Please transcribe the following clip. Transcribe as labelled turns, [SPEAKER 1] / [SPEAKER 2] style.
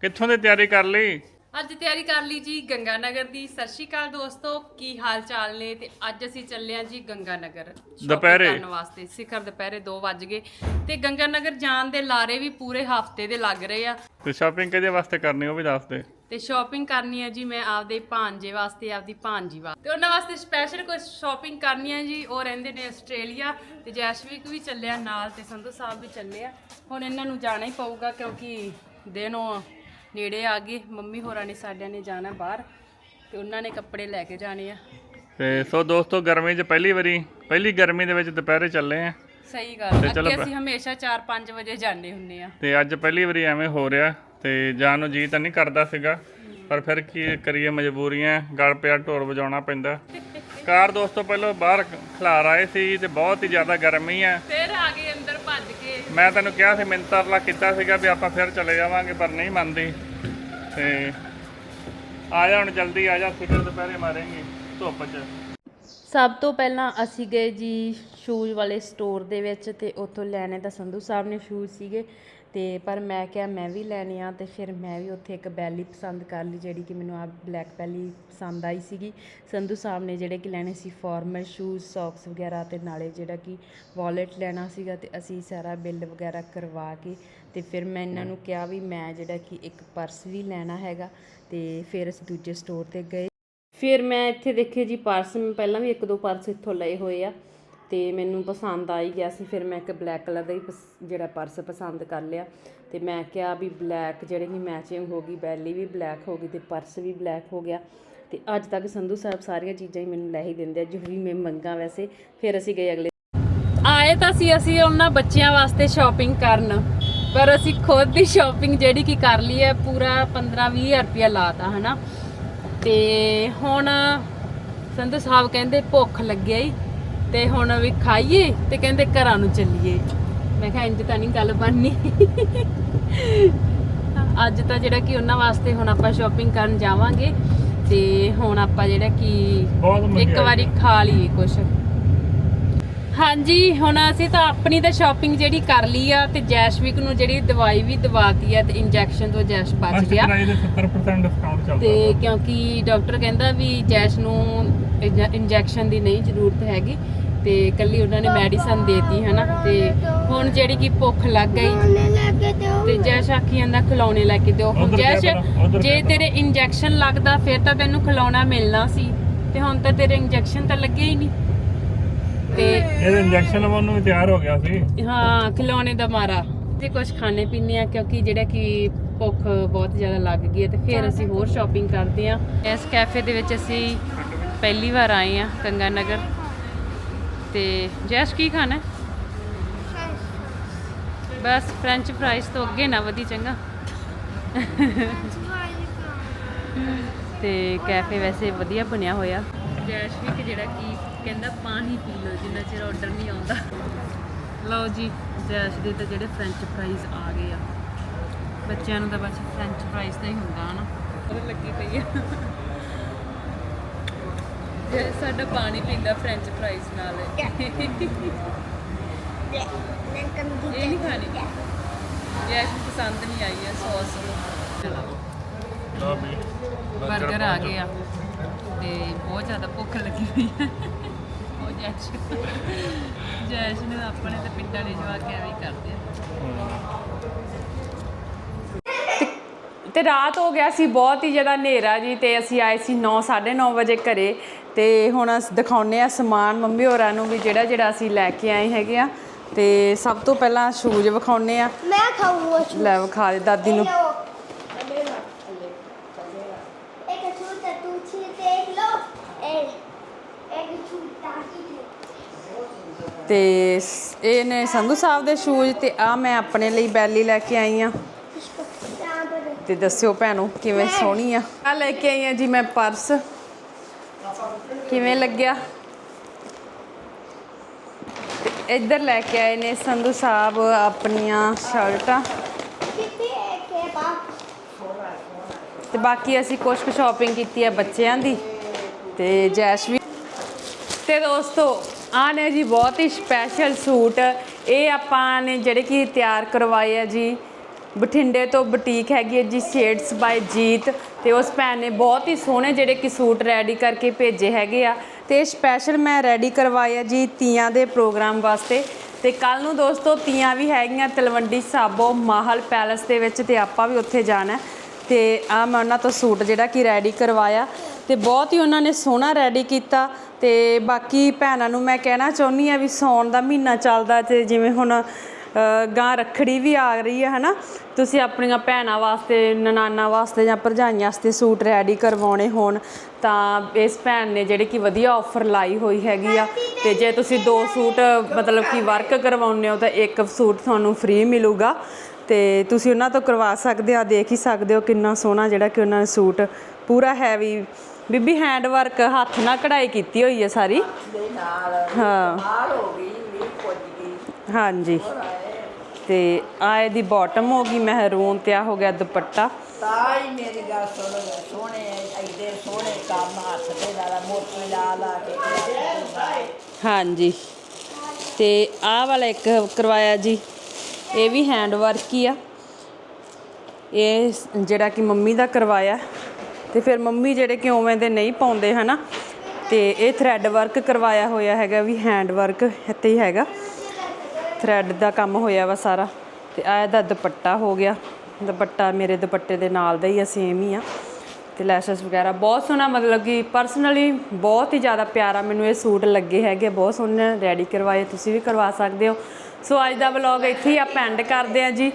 [SPEAKER 1] ਕਿੱਥੋਂ ਦੀ ਤਿਆਰੀ ਕਰ ਲਈ?
[SPEAKER 2] ਅੱਜ ਤਿਆਰੀ ਕਰ ਲਈ ਜੀ ਗੰਗਾ ਨਗਰ ਦੀ। ਸਤਿ ਸ਼੍ਰੀ ਅਕਾਲ ਦੋਸਤੋ ਕੀ ਹਾਲ ਚਾਲ ਨੇ? ਤੇ ਅੱਜ ਅਸੀਂ ਚੱਲੇ ਹਾਂ ਜੀ ਗੰਗਾ ਨਗਰ shopping
[SPEAKER 1] ਦੁਪਹਿਰੇ।
[SPEAKER 2] ਕਰਨ ਵਾਸਤੇ। ਸਿਖਰ ਦੁਪਹਿਰੇ 2 ਵੱਜ ਗਏ। ਤੇ ਗੰਗਾ ਨਗਰ ਜਾਣ ਦੇ ਲਾਰੇ ਵੀ ਪੂਰੇ ਹਫ਼ਤੇ ਦੇ ਲੱਗ ਰਹੇ ਆ।
[SPEAKER 1] ਤੇ ਸ਼ਾਪਿੰਗ ਕਿਹਦੇ ਵਾਸਤੇ ਕਰਨੀ ਉਹ ਵੀ ਦੱਸ ਦੇ।
[SPEAKER 2] ਤੇ ਸ਼ਾਪਿੰਗ ਕਰਨੀ ਹੈ ਜੀ ਮੈਂ ਆਪਦੇ ਭਾਂਜੇ ਵਾਸਤੇ ਆਪਦੀ ਭਾਂਜੀ ਵਾਸਤੇ। ਤੇ ਉਹਨਾਂ ਵਾਸਤੇ ਸਪੈਸ਼ਲ ਕੋਈ ਸ਼ਾਪਿੰਗ ਕਰਨੀ ਹੈ ਜੀ। ਉਹ ਰਹਿੰਦੇ ਨੇ ਆਸਟ੍ਰੇਲੀਆ। ਤੇ ਜੈਸ਼ਵੀਕ ਵੀ ਚੱਲਿਆ ਨਾਲ ਤੇ ਸੰਧੂ ਸਾਹਿਬ ਵੀ ਚੱਲੇ ਆ। ਹੁਣ ਇਹਨਾਂ ਨੂੰ ਜਾਣਾ ਹੀ ਪਊਗਾ ਕਿਉਂਕਿ ਦਿਨ ਉਹ ਨੇੜੇ ਆ ਗਏ ਮੰਮੀ ਹੋਰਾਂ ਨੇ ਸਾਡਿਆਂ ਨੇ ਜਾਣਾ ਬਾਹਰ ਤੇ ਉਹਨਾਂ ਨੇ ਕੱਪੜੇ ਲੈ ਕੇ ਜਾਣੇ ਆ।
[SPEAKER 1] ਤੇ ਸੋ ਦੋਸਤੋ ਗਰਮੀ 'ਚ ਪਹਿਲੀ ਵਾਰੀ ਪਹਿਲੀ ਗਰਮੀ ਦੇ ਵਿੱਚ ਦੁਪਹਿਰੇ ਚੱਲੇ ਆ।
[SPEAKER 2] ਸਹੀ ਗੱਲ ਅੱਗੇ ਅਸੀਂ ਹਮੇਸ਼ਾ 4-5 ਵਜੇ ਜਾਂਦੇ ਹੁੰਨੇ ਆ।
[SPEAKER 1] ਤੇ ਅੱਜ ਪਹਿਲੀ ਵਾਰੀ ਐਵੇਂ ਹੋ ਰਿਹਾ ਤੇ ਜਾਣ ਨੂੰ ਜੀ ਤਾਂ ਨਹੀਂ ਕਰਦਾ ਸੀਗਾ ਪਰ ਫਿਰ ਕੀ ਕਰੀਏ ਮਜਬੂਰੀਆਂ ਗਲ ਪਿਆ ਢੋਲ ਵਜਾਉਣਾ ਪੈਂਦਾ। ਕਾਰ ਦੋਸਤੋ ਪਹਿਲਾਂ ਬਾਹਰ ਖਲਾਰ ਆਏ ਸੀ ਤੇ ਬਹੁਤ ਹੀ ਜ਼ਿਆਦਾ ਗਰਮੀ ਆ
[SPEAKER 2] ਫਿਰ ਆ ਗਏ ਅੰਦਰ ਭੱਜ ਕੇ
[SPEAKER 1] ਮੈਂ ਤੈਨੂੰ ਕਿਹਾ ਸੀ ਮਿੰਤਰਲਾ ਕੀਤਾ ਸੀਗਾ ਵੀ ਆਪਾਂ ਫਿਰ ਚਲੇ ਜਾਵਾਂਗੇ, ਪਰ ਨਹੀਂ ਮੰਨਦੀ। ਤੇ ਆ ਜਾ ਹੁਣ ਜਲਦੀ, ਆ ਜਾ ਫਿਕਰ ਦੁਪਹਿਰੇ ਮਾਰਾਂਗੇ ਧੁੱਪ 'ਚ।
[SPEAKER 2] ਸਭ ਤੋਂ ਪਹਿਲਾਂ ਅਸੀਂ ਗਏ ਜੀ ਸ਼ੂਜ਼ ਵਾਲੇ ਸਟੋਰ ਦੇ ਵਿੱਚ ਤੇ ਉੱਥੋਂ ਲੈਣੇ ਤਾਂ ਸੰਧੂ ਸਾਹਿਬ ਨੇ ਸ਼ੂਜ਼ ਸੀਗੇ। ਤੇ ਪਰ ਮੈਂ ਕਿਹਾ ਮੈਂ ਵੀ ਲੈਣੇ ਆ ਤੇ ਫਿਰ ਮੈਂ ਵੀ ਉੱਥੇ ਇੱਕ ਬੈਲੀ ਪਸੰਦ ਕਰ ਲਈ, ਜਿਹੜੀ ਕਿ ਮੈਨੂੰ ਆ ਬਲੈਕ ਬੈਲੀ ਪਸੰਦ ਆਈ ਸੀਗੀ। ਸੰਧੂ ਸਾਹਿਬ ਨੇ ਜਿਹੜੇ ਕਿ ਲੈਣੇ ਸੀ ਫਾਰਮਲ ਸ਼ੂਜ਼ ਸੌਕਸ ਵਗੈਰਾ ਤੇ ਨਾਲੇ ਜਿਹੜਾ ਕਿ ਵਾਲਟ ਲੈਣਾ ਸੀਗਾ ਤੇ ਅਸੀਂ ਸਾਰਾ ਬਿੱਲ ਵਗੈਰਾ ਕਰਵਾ ਕੇ ਤੇ ਫਿਰ ਮੈਂ ਇਹਨਾਂ ਨੂੰ ਕਿਹਾ ਵੀ ਮੈਂ ਜਿਹੜਾ ਕਿ ਇੱਕ ਪਰਸ ਵੀ ਲੈਣਾ ਹੈਗਾ ਤੇ ਫਿਰ ਅਸੀਂ ਦੂਜੇ ਸਟੋਰ ਤੇ ਗਏ। ਫਿਰ ਮੈਂ ਇੱਥੇ ਦੇਖੇ ਜੀ ਪਰਸ ਮੈਂ ਪਹਿਲਾਂ ਵੀ ਇੱਕ ਦੋ ਪਰਸ ਇੱਥੋਂ ਲਏ ਹੋਏ ਆ। ਅਤੇ ਮੈਨੂੰ ਪਸੰਦ ਆ ਹੀ ਗਿਆ ਸੀ, ਫਿਰ ਮੈਂ ਇੱਕ ਬਲੈਕ ਕਲਰ ਦਾ ਹੀ ਪਸ- ਜਿਹੜਾ ਪਰਸ ਪਸੰਦ ਕਰ ਲਿਆ। ਅਤੇ ਮੈਂ ਕਿਹਾ ਵੀ ਬਲੈਕ ਜਿਹੜੇ ਕਿ ਮੈਚਿੰਗ ਹੋ ਗਈ, ਬੈਲੀ ਵੀ ਬਲੈਕ ਹੋ ਗਈ ਅਤੇ ਪਰਸ ਵੀ ਬਲੈਕ ਹੋ ਗਿਆ। ਅਤੇ ਅੱਜ ਤੱਕ ਸੰਧੂ ਸਾਹਿਬ ਸਾਰੀਆਂ ਚੀਜ਼ਾਂ ਹੀ ਮੈਨੂੰ ਲੈ ਹੀ ਦਿੰਦੇ ਆ, ਜੋ ਵੀ ਮੈਂ ਮੰਗਾ ਵੈਸੇ, ਫਿਰ ਅਸੀਂ ਗਏ ਅਗਲੇ ਆਏ ਤਾਂ ਸੀ ਅਸੀਂ ਉਹਨਾਂ ਬੱਚਿਆਂ ਵਾਸਤੇ ਸ਼ਾਪਿੰਗ ਕਰਨ, ਪਰ ਅਸੀਂ ਖੁਦ ਦੀ ਸ਼ਾਪਿੰਗ ਜਿਹੜੀ ਕਿ ਕਰ ਲਈ ਹੈ, ਪੂਰਾ 15-20 ਰੁਪਇਆ ਲਾਤਾ, ਹਨਾ। ਤੇ ਹੁਣ ਸੰਧੂ ਸਾਹਿਬ ਕਹਿੰਦੇ ਭੁੱਖ ਲੱਗਿਆ ਹੀ ਤੇ ਹੁਣ ਵੀ ਖਾਈਏ ਤੇ ਕਹਿੰਦੇ ਘਰਾਂ ਨੂੰ ਚੱਲੀਏ। ਮੈਂ ਕਿਹਾ ਇੰਜ ਤਾਂ ਨਹੀਂ ਗੱਲ ਬਣਨੀ। ਅੱਜ ਤਾਂ ਜਿਹੜਾ ਕਿ ਉਹਨਾਂ ਵਾਸਤੇ ਹੁਣ ਆਪਾਂ ਸ਼ਾਪਿੰਗ ਕਰਨ ਜਾਵਾਂਗੇ ਤੇ ਹੁਣ ਆਪਾਂ ਜਿਹੜਾ ਕਿ ਇੱਕ ਵਾਰੀ ਖਾ ਲਈਏ ਕੁਛ। ਹਾਂਜੀ ਹੁਣ ਅਸੀਂ ਤਾਂ ਆਪਣੀ ਤਾਂ ਸ਼ਾਪਿੰਗ ਜਿਹੜੀ ਕਰ ਲਈ ਆ ਤੇ ਜੈਸ਼ਵਿਕ ਨੂੰ ਜਿਹੜੀ ਦਵਾਈ ਵੀ ਦਵਾਤੀ ਆ ਤੇ ਇੰਜੈਕਸ਼ਨ ਤੋਂ ਜੈਸ਼ ਬਚ ਗਿਆ।
[SPEAKER 1] ਪ੍ਰਾਈਸ ਦੇ 70% ਡਿਸਕਾਊਂਟ ਚੱਲਦਾ
[SPEAKER 2] ਤੇ ਕਿਉਂਕਿ ਡਾਕਟਰ ਕਹਿੰਦਾ ਵੀ ਜੈਸ਼ ਨੂੰ ਇੰਜੈਕਸ਼ਨ ਦੀ ਨਹੀਂ ਜ਼ਰੂਰਤ ਹੈਗੀ। ਤੇ ਕੱਲੀ ਉਹਨਾਂ ਨੇ ਮੈਡੀਸਨ ਦੇਤੀ ਹਨਾ? ਤੇ ਹੁਣ ਜਿਹੜੀ ਕਿ ਭੁੱਖ ਲੱਗ ਗਈ ਤੇ ਜੈਸ਼ ਆਖੀ ਜਾਂਦਾ ਖਿਲੌਣੇ ਲੈ ਕੇ ਦਿਓ। ਹੁਣ ਜੈਸ਼ ਜੇ ਤੇਰੇ ਇੰਜੈਕਸ਼ਨ ਲੱਗਦਾ ਫਿਰ ਤਾਂ ਤੈਨੂੰ ਖਿਲੌਣਾ ਮਿਲਣਾ ਸੀ। ਤੇ ਹੁਣ ਤਾਂ ਤੇਰੇ ਇੰਜੈਕਸ਼ਨ ਤਾਂ ਲੱਗੇ ਹੀ ਨਹੀਂ। ਤੇ
[SPEAKER 1] ਇਹਦੇ ਇੰਜੈਕਸ਼ਨ ਲਵਾਉਣ ਨੂੰ ਵੀ ਤਿਆਰ ਹੋ ਗਿਆ ਸੀ।
[SPEAKER 2] ਹਾਂ ਖਿਲੌਣੇ ਦਾ ਮਾਰਾ। ਤੇ ਕੁਝ ਖਾਣੇ ਪੀਣੇ ਆ ਕਿਉਂਕਿ ਜਿਹੜਾ ਕਿ ਭੁੱਖ ਬਹੁਤ ਜ਼ਿਆਦਾ ਲੱਗ ਗਈ ਹੈ ਤੇ ਫਿਰ ਅਸੀਂ ਹੋਰ ਸ਼ਾਪਿੰਗ ਕਰਦੇ ਆ। ਇਸ ਕੈਫੇ ਦੇ ਵਿੱਚ ਅਸੀਂ ਪਹਿਲੀ ਵਾਰ ਆਏ ਆ ਗੰਗਾ ਨਗਰ। ਤੇ ਜੈਸ਼, ਕੀ ਖਾਣਾ? ਬਸ ਫ੍ਰੈਂਚ ਫ੍ਰਾਈਜ਼ ਤੋਂ ਅੱਗੇ ਨਾ ਵਧੀ ਚੰਗਾ। ਤੇ ਕੈਫੇ ਵੈਸੇ ਵਧੀਆ ਬਣਿਆ ਹੋਇਆ। ਜੈਸ਼ ਵੀ ਕਿ ਜਿਹੜਾ ਕੀ ਕਹਿੰਦਾ ਪਾਣੀ ਪੀ ਲਓ, ਜਿੰਨਾ ਚਿਰ ਆਰਡਰ ਨਹੀਂ ਆਉਂਦਾ। ਲਓ ਜੀ, ਜੈਸ਼ ਦੇ ਤਾਂ ਜਿਹੜੇ ਫ੍ਰੈਂਚ ਫ੍ਰਾਈਜ਼ ਆ ਗਏ ਆ। ਬੱਚਿਆਂ ਨੂੰ ਤਾਂ ਬਸ ਫ੍ਰੈਂਚ ਫ੍ਰਾਈਜ਼ ਦਾ ਹੀ ਹੁੰਦਾ, ਹਨਾ। ਉਹ ਲੱਗੀ ਪਈ ਆ। ਜੇ ਸਾਡਾ ਪਾਣੀ ਪੀਂਦਾ ਫ੍ਰੈਂਚ ਫ੍ਰਾਈਜ਼ ਨਾਲ। ਇਹ ਨਹੀਂ ਖਾਣੀ। ਜੈਸ਼ ਨੂੰ ਪਸੰਦ ਨਹੀਂ ਆਈ ਹੈ ਸੌਸ ਚਲੋ
[SPEAKER 1] ਲੋ ਵੀ
[SPEAKER 2] ਬਰਗਰ ਆ ਗਏ ਆ। ਤੇ ਬਹੁਤ ਜ਼ਿਆਦਾ ਭੁੱਖ ਲੱਗੀ ਹੋਈ ਹੈ ਉਹ ਜੈਸ਼ ਜੈਸ਼ ਨੇ ਆਪਣੇ ਤੇ ਪਿੰਡਾਂ ਦੇ ਜਵਾਕ ਐਵੇਂ ਹੀ ਕਰਦੇ ਆ। ਤੇ ਰਾਤ ਹੋ ਗਿਆ ਸੀ ਬਹੁਤ ਹੀ ਜ਼ਿਆਦਾ ਹਨੇਰਾ ਜੀ ਤੇ ਅਸੀਂ ਆਏ ਸੀ 9 9:30 ਵਜੇ ਘਰੇ। ਤੇ ਹੁਣ ਅਸੀਂ ਦਿਖਾਉਨੇ ਆ ਸਮਾਨ ਮੰਮੀ ਹੋਰਾਂ ਨੂੰ ਵੀ ਜਿਹੜਾ ਜਿਹੜਾ ਅਸੀਂ ਲੈ ਕੇ ਆਏ ਹੈਗੇ ਆ। ਤੇ ਸਭ ਤੋਂ ਪਹਿਲਾਂ ਸ਼ੂਜ਼ ਵਿਖਾਉਨੇ ਆ
[SPEAKER 3] ਮੈਂ ਖਾਊਂਗਾ ਸ਼ੂਜ਼।
[SPEAKER 2] ਲੈ ਵਿਖਾ ਦੇ ਦਾਦੀ ਨੂੰ। ਤੇ ਇਹ ਨੇ ਸੰਧੂ ਸਾਹਿਬ ਦੇ ਸ਼ੂਜ਼ ਤੇ ਆ ਮੈਂ ਆਪਣੇ ਲਈ ਬੈਲੀ ਲੈ ਕੇ ਆਈ ਆ ਤੇ ਦੱਸਿਓ ਭੈਣੋ ਕਿਵੇਂ ਸੋਹਣੀ ਆ। ਆ ਲੈ ਕੇ ਆਈ ਆ ਜੀ ਮੈਂ ਪਰਸ। ਕਿਵੇਂ ਲੱਗਿਆ? ਇੱਧਰ ਲੈ ਕੇ ਆਏ ਨੇ ਸੰਧੂ ਸਾਹਿਬ ਆਪਣੀਆਂ ਸ਼ਰਟਾਂ। ਤੇ ਬਾਕੀ ਅਸੀਂ ਕੁਝ ਕੁ ਸ਼ਾਪਿੰਗ ਕੀਤੀ ਹੈ ਬੱਚਿਆਂ ਦੀ। ਤੇ ਜੈਸ਼ਵੀ ਤੇ ਦੋਸਤੋ ਆ ਨੇ ਜੀ ਬਹੁਤ ਹੀ ਸਪੈਸ਼ਲ ਸੂਟ। ਇਹ ਆਪਾਂ ਨੇ ਜਿਹੜੇ ਕਿ ਤਿਆਰ ਕਰਵਾਏ ਆ ਜੀ। ਬਠਿੰਡੇ ਤੋਂ ਬੁਟੀਕ ਹੈਗੀ ਹੈ ਜੀ ਸ਼ੇਡਸ ਬਾਈ ਜੀਤ ਤੇ ਉਸ ਭੈਣ ਨੇ ਬਹੁਤ ਹੀ ਸੋਹਣੇ ਜਿਹੜੇ ਕਿ ਸੂਟ ਰੈਡੀ ਕਰਕੇ ਭੇਜੇ ਹੈਗੇ ਆ ਤੇ ਸਪੈਸ਼ਲ ਮੈਂ ਰੈਡੀ ਕਰਵਾਇਆ ਜੀ ਤੀਆਂ ਦੇ ਪ੍ਰੋਗਰਾਮ ਵਾਸਤੇ ਤੇ ਕੱਲ ਨੂੰ ਦੋਸਤੋ ਤੀਆਂ ਵੀ ਹੈਗੀਆਂ ਤਲਵੰਡੀ ਸਾਬੋ ਮਾਹਲ ਪੈਲਸ ਦੇ ਵਿੱਚ ਤੇ ਆਪਾਂ ਵੀ ਉੱਥੇ ਜਾਣਾ ਹੈ। ਤੇ ਆ ਮੈਂ ਉਹਨਾਂ ਤੋਂ ਸੂਟ ਜਿਹੜਾ ਕਿ ਰੈਡੀ ਕਰਵਾਇਆ ਤੇ ਬਹੁਤ ਹੀ ਉਹਨਾਂ ਨੇ ਸੋਹਣਾ ਰੈਡੀ ਕੀਤਾ ਤੇ ਬਾਕੀ ਭੈਣਾਂ ਨੂੰ ਮੈਂ ਕਹਿਣਾ ਚਾਹੁੰਦੀ ਆ ਵੀ ਸੌਣ ਦਾ ਮਹੀਨਾ ਚੱਲਦਾ ਤੇ ਜਿਵੇਂ ਹੁਣ ਗਾਂ ਰੱਖੜੀ ਵੀ ਆ ਰਹੀ ਹੈ ਹਨਾ? ਤੁਸੀਂ ਆਪਣੀਆਂ ਭੈਣਾਂ ਵਾਸਤੇ ਨਨਾਨਾ ਵਾਸਤੇ ਜਾਂ ਭਰਜਾਈਆਂ ਵਾਸਤੇ ਸੂਟ ਰੈਡੀ ਕਰਵਾਉਣੇ ਹੋਣ ਤਾਂ ਇਸ ਭੈਣ ਨੇ ਜਿਹੜੇ ਕਿ ਵਧੀਆ ਆਫਰ ਲਾਈ ਹੋਈ ਹੈਗੀ ਆ। ਤੇ ਜੇ ਤੁਸੀਂ ਦੋ ਸੂਟ ਮਤਲਬ ਕਿ ਵਰਕ ਕਰਵਾਉਂਦੇ ਹੋ ਤਾਂ ਇੱਕ ਸੂਟ ਤੁਹਾਨੂੰ ਫ੍ਰੀ ਮਿਲੂਗਾ। ਤੇ ਤੁਸੀਂ ਉਹਨਾਂ ਤੋਂ ਕਰਵਾ ਸਕਦੇ ਆ ਦੇਖ ਹੀ ਸਕਦੇ ਹੋ ਕਿੰਨਾ ਸੋਹਣਾ ਜਿਹੜਾ ਕਿ ਉਹਨਾਂ ਨੇ ਸੂਟ ਪੂਰਾ ਹੈਵੀ ਬੀਬੀ ਹੈਂਡ ਵਰਕ ਹੱਥ ਨਾਲ ਕਢਾਈ ਕੀਤੀ ਹੋਈ ਹੈ ਸਾਰੀ। ਹਾਂ। ਹਾਂਜੀ। ਤੇ ਆ ਇਹਦੀ ਬਾਟਮ ਹੋ ਗਈ ਮਹਿਰੂਨ ਤੇ ਆ ਹੋ ਗਿਆ ਦੁਪੱਟਾ।
[SPEAKER 4] ਤਾਂ ਹੀ ਮੇਰੀ ਗੱਲ ਸੁਣ ਸੋਹਣੇ ਐਡੇ ਸੋਹਣੇ ਕੰਮ ਹੱਥ ਦੇ ਨਾਲ ਮੋਤੀ ਲਾ ਲਾ ਕੇ।
[SPEAKER 2] ਹਾਂਜੀ। ਤੇ ਆਹ ਵਾਲਾ ਇੱਕ ਕਰਵਾਇਆ ਜੀ ਇਹ ਵੀ ਹੈਂਡ ਵਰਕ ਹੀ ਆ। ਇਹ ਜਿਹੜਾ ਕਿ ਮੰਮੀ ਦਾ ਕਰਵਾਇਆ। ਤੇ ਫਿਰ ਮੰਮੀ ਜਿਹੜੇ ਕਿ ਉਵੇਂ ਦੇ ਨਹੀਂ ਪਾਉਂਦੇ ਹਨਾ ਤੇ ਇਹ ਥ੍ਰੈਡ ਵਰਕ ਕਰਵਾਇਆ ਹੋਇਆ ਹੈਗਾ ਵੀ ਹੈਂਡ ਵਰਕ ਇੱਥੇ ਹੀ ਹੈਗਾ। ਥਰੈਡ ਦਾ ਕੰਮ ਹੋਇਆ ਵਾ ਸਾਰਾ ਤੇ ਆ ਇਹਦਾ ਦੁਪੱਟਾ ਹੋ ਗਿਆ। ਦੁਪੱਟਾ ਮੇਰੇ ਦੁਪੱਟੇ ਦੇ ਨਾਲ ਦਾ ਹੀ ਆ ਸੇਮ ਹੀ ਆ। ਤੇ ਲੈਸ਼ਸ ਵਗੈਰਾ ਬਹੁਤ ਸੋਹਣਾ ਮਤਲਬ ਕਿ ਪਰਸਨਲੀ ਬਹੁਤ ਹੀ ਜ਼ਿਆਦਾ ਪਿਆਰਾ ਮੈਨੂੰ ਇਹ ਸੂਟ ਲੱਗੇ ਹੈਗੇ, ਬਹੁਤ ਸੋਹਣੇ ਰੈਡੀ ਕਰਵਾਏ, ਤੁਸੀਂ ਵੀ ਕਰਵਾ ਸਕਦੇ ਹੋ। ਸੋ ਅੱਜ ਦਾ ਵਲੌਗ ਇੱਥੇ ਹੀ ਆਪਾਂ ਐਂਡ ਕਰਦੇ ਆ ਜੀ।